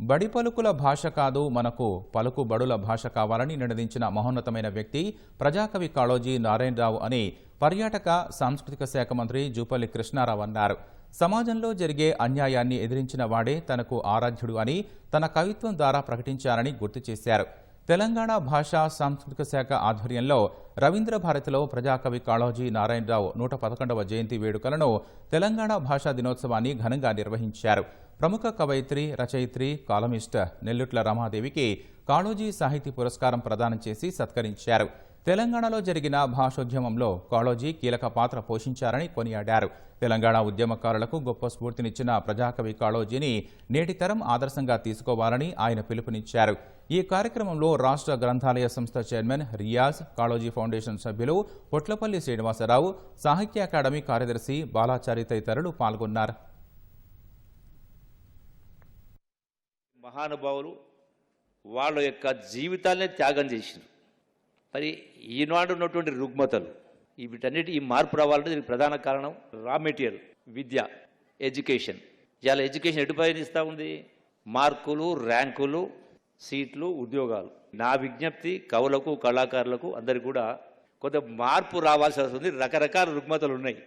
బడి పలుకుల భాష కాదు మనకు పలుకు బడుల భాష కావాలని నిర్ణయించిన మహోన్నతమైన వ్యక్తి ప్రజాకవి కాళోజీ నారాయణరావు అని పర్యాటక సాంస్కృతిక శాఖ మంత్రి జూపల్లి కృష్ణారావు అన్నారు. సమాజంలో జరిగే అన్యాయాన్ని ఎదిరించిన వాడే తనకు ఆరాధ్యుడు అని తన కవిత్వం ద్వారా ప్రకటించారని గుర్తు చేశారు. తెలంగాణ భాషా సాంస్కృతిక శాఖ ఆధ్వర్యంలో రవీంద్ర భారతిలో ప్రజాకవి కాళోజీ నారాయణరావు నూట పదకొండవ జయంతి వేడుకలను తెలంగాణ భాషా దినోత్సవాన్ని ఘనంగా నిర్వహించారు. ప్రముఖ కవయిత్రి రచయిత్రి కాలమిస్ట్ నెల్లుట్ల రమాదేవికి కాళోజీ సాహితీ పురస్కారం ప్రదానం చేసి సత్కరించారు. తెలంగాణలో జరిగిన భాషోద్యమంలో కాళోజీ కీలక పాత్ర పోషించారని కొనియాడారు. తెలంగాణ ఉద్యమకారులకు గొప్ప స్ఫూర్తినిచ్చిన ప్రజాకవి కాళోజీని నేటి తరం ఆదర్శంగా తీసుకోవాలని ఆయన పిలుపునిచ్చారు. ఈ కార్యక్రమంలో రాష్ట్ర గ్రంథాలయ సంస్థ చైర్మన్ రియాజ్ కాళోజీ ఫౌండేషన్ సభ్యులు పొట్లపల్లి శ్రీనివాసరావు సాహిత్య అకాడమీ కార్యదర్శి బాలాచారి తదితరులు పాల్గొన్నారు. మహానుభావులు వాళ్ళ యొక్క జీవితాలనే త్యాగం చేసినారు మరి ఈనాడు ఉన్నటువంటి రుగ్మతలు వీటన్నిటి ఈ మార్పు రావాలంటే దీనికి ప్రధాన కారణం రా మెటీరియల్ విద్య ఎడ్యుకేషన్. ఇవాళ ఎడ్యుకేషన్ ఎటు పయనిస్తూ ఉంది? మార్కులు ర్యాంకులు సీట్లు ఉద్యోగాలు. నా విజ్ఞప్తి కవులకు కళాకారులకు అందరికి కూడా కొంత మార్పు రావాల్సి వస్తుంది రకరకాల రుగ్మతలు ఉన్నాయి.